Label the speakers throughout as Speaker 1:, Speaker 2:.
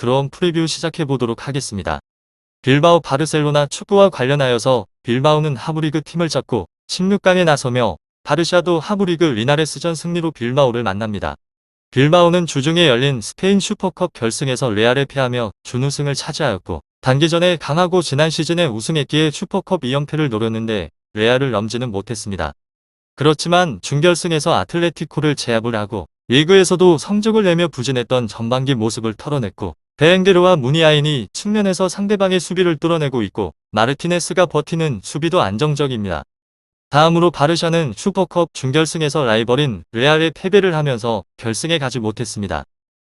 Speaker 1: 그럼 프리뷰 시작해 보도록 하겠습니다. 빌바오 바르셀로나 축구와 관련하여서 빌바오는 하브리그 팀을 잡고 16강에 나서며 바르샤도 하브리그 리나레스전 승리로 빌바오를 만납니다. 빌바오는 주중에 열린 스페인 슈퍼컵 결승에서 레알에 패하며 준우승을 차지하였고 단기전에 강하고 지난 시즌에 우승했기에 슈퍼컵 2연패를 노렸는데 레알을 넘지는 못했습니다. 그렇지만 준결승에서 아틀레티코를 제압을 하고 리그에서도 성적을 내며 부진했던 전반기 모습을 털어냈고 베eng게르와 무니아인이 측면에서 상대방의 수비를 뚫어내고 있고 마르티네스가 버티는 수비도 안정적입니다. 다음으로 바르샤는 슈퍼컵 준결승에서 라이벌인 레알에 패배를 하면서 결승에 가지 못했습니다.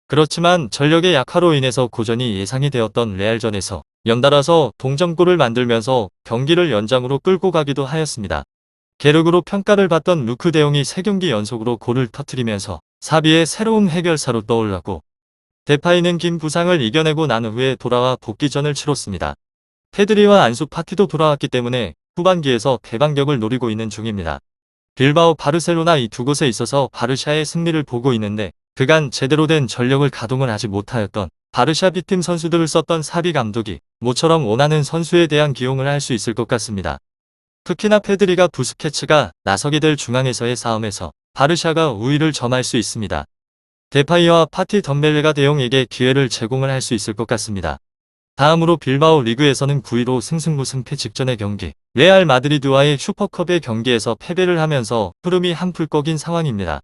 Speaker 1: 그렇지만 전력의 약화로 인해서 고전이 예상이 되었던 레알전에서 연달아서 동점골을 만들면서 경기를 연장으로 끌고 가기도 하였습니다. 계륵으로 평가를 받던 루크 대용이 3경기 연속으로 골을 터뜨리면서 사비의 새로운 해결사로 떠올랐고 데파이는 긴 부상을 이겨내고 난 후에 돌아와 복귀전을 치렀습니다. 페드리와 안수 파티도 돌아왔기 때문에 후반기에서 대반격을 노리고 있는 중입니다. 빌바오 바르셀로나 이 두 곳에 있어서 바르샤의 승리를 보고 있는데 그간 제대로 된 전력을 가동을 하지 못하였던 바르샤 B팀 선수들을 썼던 사비 감독이 모처럼 원하는 선수에 대한 기용을 할 수 있을 것 같습니다. 특히나 페드리가 부스케츠가 나서게 될 중앙에서의 싸움에서 바르샤가 우위를 점할 수 있습니다. 데파이와 파티 덤벨레가 대용에게 기회를 제공을 할 수 있을 것 같습니다. 다음으로 빌바오 리그에서는 9위로 승승무 승 패 직전의 경기, 레알 마드리드와의 슈퍼컵의 경기에서 패배를 하면서 흐름이 한풀 꺾인 상황입니다.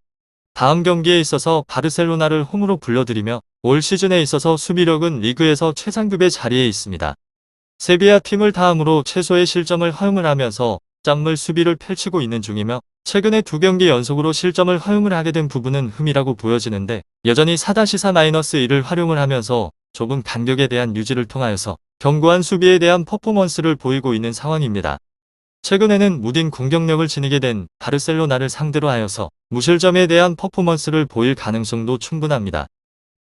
Speaker 1: 다음 경기에 있어서 바르셀로나를 홈으로 불러들이며 올 시즌에 있어서 수비력은 리그에서 최상급의 자리에 있습니다. 세비야 팀을 다음으로 최소의 실점을 허용을 하면서 짠물 수비를 펼치고 있는 중이며 최근에 두 경기 연속으로 실점을 허용을 하게 된 부분은 흠이라고 보여지는데 여전히 4-4-1을 활용을 하면서 좁은 간격에 대한 유지를 통하여서 견고한 수비에 대한 퍼포먼스를 보이고 있는 상황입니다. 최근에는 무딘 공격력을 지니게 된 바르셀로나를 상대로 하여서 무실점에 대한 퍼포먼스를 보일 가능성도 충분합니다.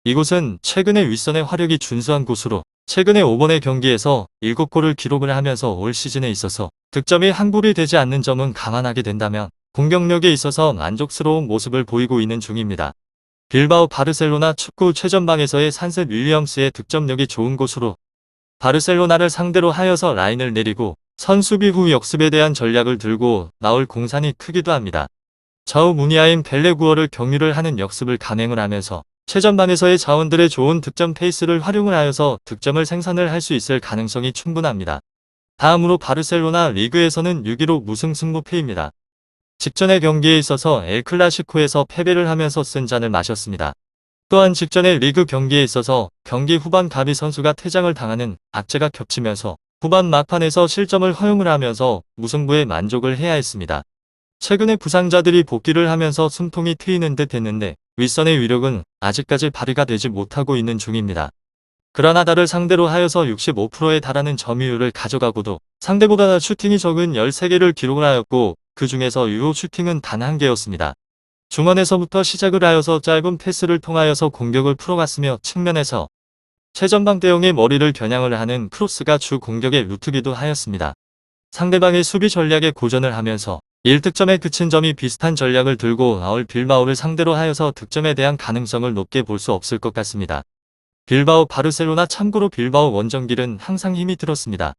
Speaker 1: 이곳은 최근에 윗선의 화력이 준수한 곳으로 최근에 5번의 경기에서 7골을 기록을 하면서 올 시즌에 있어서 득점이 한 골이 되지 않는 점은 감안하게 된다면 공격력에 있어서 만족스러운 모습을 보이고 있는 중입니다. 빌바오 바르셀로나 축구 최전방에서의 산셋 윌리엄스의 득점력이 좋은 곳으로 바르셀로나를 상대로 하여서 라인을 내리고 선수비 후 역습에 대한 전략을 들고 나올 공산이 크기도 합니다. 좌우 무니아인 벨레구어를 경유를 하는 역습을 감행을 하면서 최전방에서의 자원들의 좋은 득점 페이스를 활용을 하여서 득점을 생산을 할 수 있을 가능성이 충분합니다. 다음으로 바르셀로나 리그에서는 6위로 무승 승무패입니다. 직전의 경기에 있어서 엘클라시코에서 패배를 하면서 쓴 잔을 마셨습니다. 또한 직전의 리그 경기에 있어서 경기 후반 가비 선수가 퇴장을 당하는 악재가 겹치면서 후반 막판에서 실점을 허용을 하면서 무승부에 만족을 해야 했습니다. 최근에 부상자들이 복귀를 하면서 숨통이 트이는 듯 했는데 윗선의 위력은 아직까지 발휘가 되지 못하고 있는 중입니다. 그라나다를 상대로 하여서 65%에 달하는 점유율을 가져가고도 상대보다 슈팅이 적은 13개를 기록을 하였고 그 중에서 유효 슈팅은 단 한 개였습니다. 중원에서부터 시작을 하여서 짧은 패스를 통하여서 공격을 풀어갔으며 측면에서 최전방 대용의 머리를 겨냥을 하는 크로스가 주 공격의 루트기도 하였습니다. 상대방의 수비 전략에 고전을 하면서 1득점에 그친 점이 비슷한 전략을 들고 나올 빌바오를 상대로 하여서 득점에 대한 가능성을 높게 볼 수 없을 것 같습니다. 빌바오 바르셀로나 참고로 빌바오 원정길은 항상 힘이 들었습니다.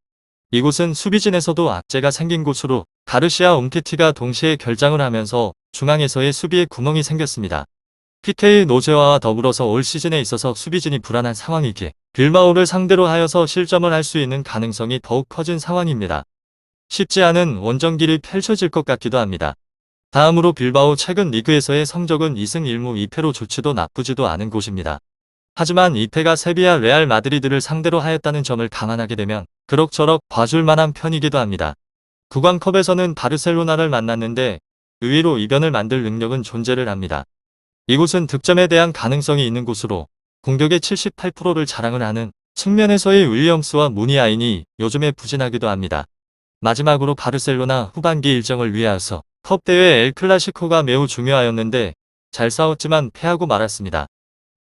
Speaker 1: 이곳은 수비진에서도 악재가 생긴 곳으로 가르시아 옴티티가 동시에 결장을 하면서 중앙에서의 수비에 구멍이 생겼습니다. PK 노제와와 더불어서 올 시즌에 있어서 수비진이 불안한 상황이기에 빌바오를 상대로 하여서 실점을 할 수 있는 가능성이 더욱 커진 상황입니다. 쉽지 않은 원정길이 펼쳐질 것 같기도 합니다. 다음으로 빌바오 최근 리그에서의 성적은 2승 1무 2패로 좋지도 나쁘지도 않은 곳입니다. 하지만 2패가 세비야 레알 마드리드를 상대로 하였다는 점을 감안하게 되면 그럭저럭 봐줄 만한 편이기도 합니다. 구강컵에서는 바르셀로나를 만났는데 의외로 이변을 만들 능력은 존재를 합니다. 이곳은 득점에 대한 가능성이 있는 곳으로 공격의 78%를 자랑을 하는 측면에서의 윌리엄스와 무니아인이 요즘에 부진하기도 합니다. 마지막으로 바르셀로나 후반기 일정을 위하여서 컵 대회 엘 클라시코가 매우 중요하였는데 잘 싸웠지만 패하고 말았습니다.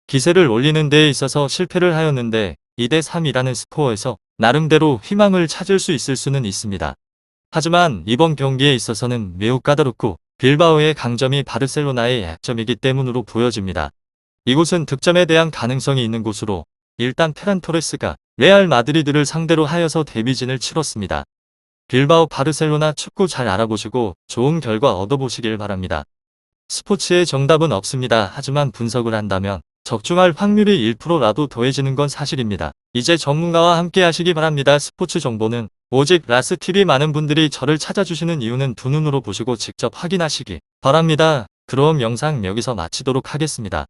Speaker 1: 기세를 올리는 데에 있어서 실패를 하였는데 2대 3이라는 스코어에서 나름대로 희망을 찾을 수 있을 수는 있습니다. 하지만 이번 경기에 있어서는 매우 까다롭고 빌바오의 강점이 바르셀로나의 약점이기 때문으로 보여집니다. 이곳은 득점에 대한 가능성이 있는 곳으로 일단 페란 토레스가 레알 마드리드를 상대로 하여서 데뷔진을 치렀습니다. 빌바오 바르셀로나 축구 잘 알아보시고 좋은 결과 얻어보시길 바랍니다. 스포츠의 정답은 없습니다. 하지만 분석을 한다면 적중할 확률이 1%라도 더해지는 건 사실입니다. 이제 전문가와 함께 하시기 바랍니다. 스포츠 정보는 오직 라스TV 많은 분들이 저를 찾아주시는 이유는 두 눈으로 보시고 직접 확인하시기 바랍니다. 그럼 영상 여기서 마치도록 하겠습니다.